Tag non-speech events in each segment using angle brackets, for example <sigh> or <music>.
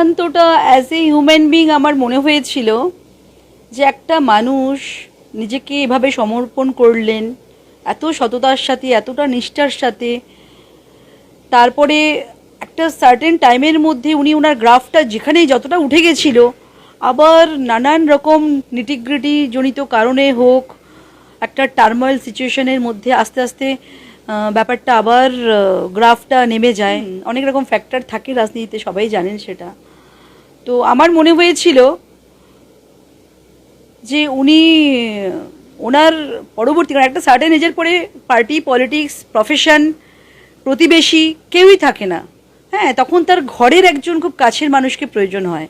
সিদ্ধান্তটা as a human being আমার মনে হয়েছিল যে একটা মানুষ নিজেকে এভাবে সমর্পণ করলেন এত সততার সাথে এতটা নিষ্ঠার সাথে তারপরে একটা সার্টেন টাইমের মধ্যে উনি ওনার গ্রাফটা যেখানেই যতটা উঠে গেছিল আবার নানান রকম নিটিগ্রিটি জনিত কারণে হোক একটা টার্ময়েল সিচুয়েশনের মধ্যে আস্তে আস্তে ব্যাপারটা আবার গ্রাফটা নেমে যায়। অনেক রকম ফ্যাক্টর থাকে রাজনীতিতে সবাই জানেন সেটা। তো আমার মনে হয়েছিল যে উনি, ওনার পরবর্তী, কারণ একটা সার্টেন এজের পরে পার্টি পলিটিক্স প্রফেশন প্রতিবেশী কেউই থাকে না। হ্যাঁ তখন তার ঘরের একজন খুব কাছের মানুষকে প্রয়োজন হয়।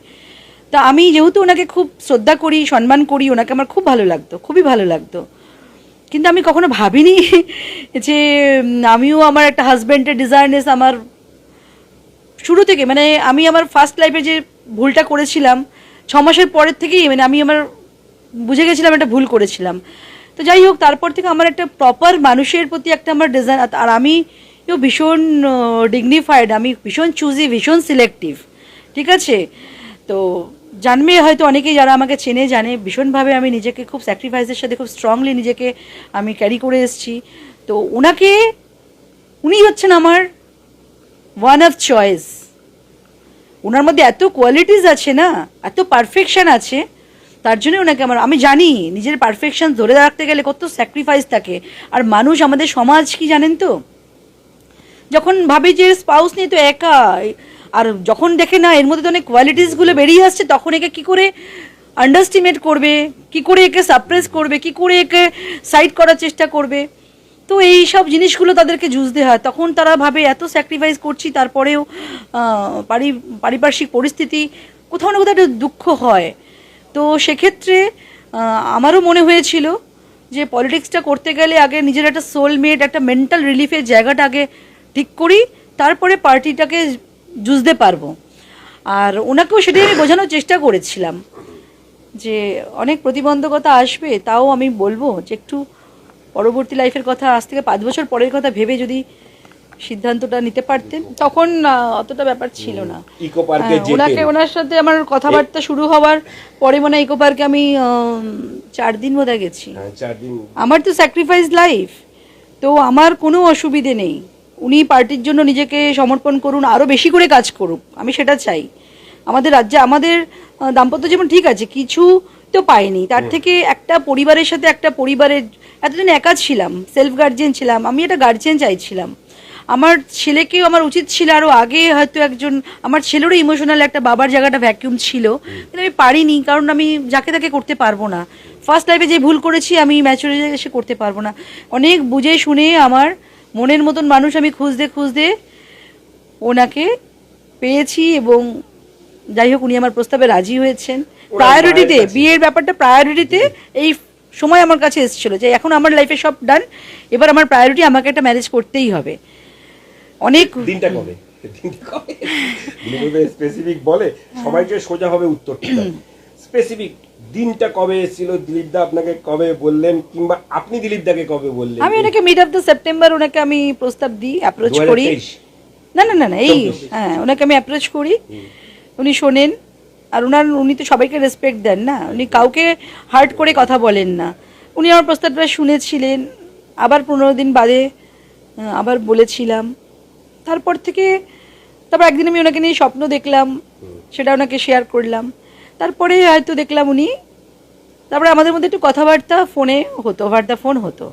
তা আমি যেহেতু ওনাকে খুব শ্রদ্ধা করি, সম্মান করি, ওনাকে আমার খুব ভালো লাগতো, খুবই ভালো লাগতো। কিন্তু আমি কখনো ভাবিনি <laughs> যে আমিও আমার একটা হাজব্যান্ডের ডিজায়ারনেস আমার শুরু থেকে মানে আমি আমার ফার্স্ট লাইফে যে ভুলটা করেছিলাম, ছ মাসের পরের থেকেই মানে আমি আমার বুঝে গেছিলাম একটা ভুল করেছিলাম। তো যাই হোক, তারপর থেকে আমার একটা প্রপার মানুষের প্রতি একটা আমার ডিজাইন আর আমি ভীষণ ডিগনিফাইড আমি ভীষণ চুজি ভীষণ সিলেক্টিভ ঠিক আছে? তো জানবে হয়তো অনেকেই যারা আমাকে চেনে, জানে, ভীষণভাবে আমি নিজেকে খুব স্যাক্রিফাইসের সাথে খুব স্ট্রংলি নিজেকে আমি ক্যারি করে এসেছি। তো ওনাকে উনি হচ্ছেন আমার ওয়ান অফ চয়েস ওনার মধ্যে এত কোয়ালিটিস আছে না, এত পারফেকশন আছে, তার জন্য ওনাকে আমার আমি জানি নিজের পারফেকশন ধরে রাখতে গেলে কত স্যাক্রিফাইস থাকে। আর মানুষ আমাদের সমাজ কি জানেন তো? যখন ভাবে যে স্পাউস নিয়ে তো একা, আর যখন দেখে না এর মধ্যে তো অনেক কোয়ালিটিসগুলো বেরিয়ে আসছে, তখন একে কি করে আন্ডারস্টিমেট করবে? কি করে একে সাপ্রেস করবে? কি করে একে সাইড করার চেষ্টা করবে? তো এই সব জিনিসগুলো তাদেরকে জুঝতে হয়। তখন তারা ভাবে, এত স্যাক্রিফাইস করছি, তারপরেও পারি, পারিপার্শ্বিক পরিস্থিতি কোথাও না কোথাও দুঃখ হয়। তো সেক্ষেত্রে আমারও মনে হয়েছিল যে পলিটিক্সটা করতে গেলে আগে নিজের একটা সোলমেট একটা মেন্টাল রিলিফের জায়গাটা আগে ঠিক করি, তারপরে পার্টিটাকে জুঝতে পারব। আর ওনাকেও সেটাই আমি বোঝানোর চেষ্টা করেছিলাম যে অনেক প্রতিবন্ধকতা আসবে, তাও আমি বলব যে একটু পরবর্তী লাইফের কথা আজ থেকে পাঁচ বছর পরের কথা ভেবে যদি সিদ্ধান্তটা নিতে পারতেন তখন অতটা ব্যাপার ছিল না। ইকো পার্কে হ্যাঁ, ওনাকে ওনার সাথে আমার কথাবার্তা শুরু হওয়ার পরে মনে ইকো পার্কে আমি চার দিন বোধহয় গেছি। হ্যাঁ, আমার তো স্যাক্রিফাইস লাইফ তো আমার কোনো অসুবিধে নেই। উনি পার্টির জন্য নিজেকে সমর্পণ করুন আরও বেশি করে কাজ করুক আমি সেটা চাই। আমাদের রাজ্যে আমাদের দাম্পত্য যেমন ঠিক আছে কিছু তো পাইনি। তার থেকে একটা পরিবারের সাথে একটা পরিবারের এতদিন একা ছিলাম সেলফ গার্জিয়ান ছিলাম আমি একটা গার্জিয়ান চাইছিলাম। আমার ছেলেকেও আমার উচিত ছিল আরও আগে হয়তো একজন আমার ছেলেরও ইমোশনাল একটা বাবার জায়গাটা ভ্যাকিউম ছিল কিন্তু আমি পারিনি কারণ আমি যাকে তাকে করতে পারব না। ফার্স্ট লাইফে যে ভুল করেছি আমি ম্যাচুরিটি এসে করতে পারব না। অনেক বুঝে শুনে আমার মনের মতন মানুষ আমি খুঁজতে খুঁজতে ওনাকে পেয়েছি এবং যাই হোক উনি আমার প্রস্তাবে রাজি হয়েছেন। প্রায়োরিটিতে বিয়ের ব্যাপারটা প্রায়োরিটিতে এই সময় আমার কাছে এসেছিল যে এখন আমার লাইফে সব ডান এবার আমার প্রায়োরিটি আমাকে একটা ম্যারেজ করতেই হবে। অনেক দিনটা কবে? স্পেসিফিক বলে সবাইকে সোজা হবে উত্তরটা স্পেসিফিক দিনটা কবে এসেছিল দিলীপ দা আপনাকে কবে বললেন কিংবা আপনি দিলীপ দাকে কবে বললেন? আমি ওনাকে মিড অফ দ্য সেপ্টেম্বর ওনাকে আমি প্রস্তাব দিই অ্যাপ্রোচ করি। না না না না এই হ্যাঁ ওনাকে আমি অ্যাপ্রোচ করি। উনি শোনেন, আর ওনার উনি তো সবাইকে রেসপেক্ট দেন না। উনি কাউকে হার্ট করে কথা বলেন না। উনি আমার প্রস্তাবটা শুনেছিলেন, আবার পনেরো দিন বাদে আবার বলেছিলাম। তারপর থেকে, তারপর একদিন আমি ওনাকে নিয়ে স্বপ্ন দেখলাম, সেটা ওনাকে শেয়ার করলাম। তারপরে হয়তো দেখলাম উনি, তারপরে আমাদের মধ্যে একটু কথাবার্তা ফোনে হতো দ্য ফোন হতো।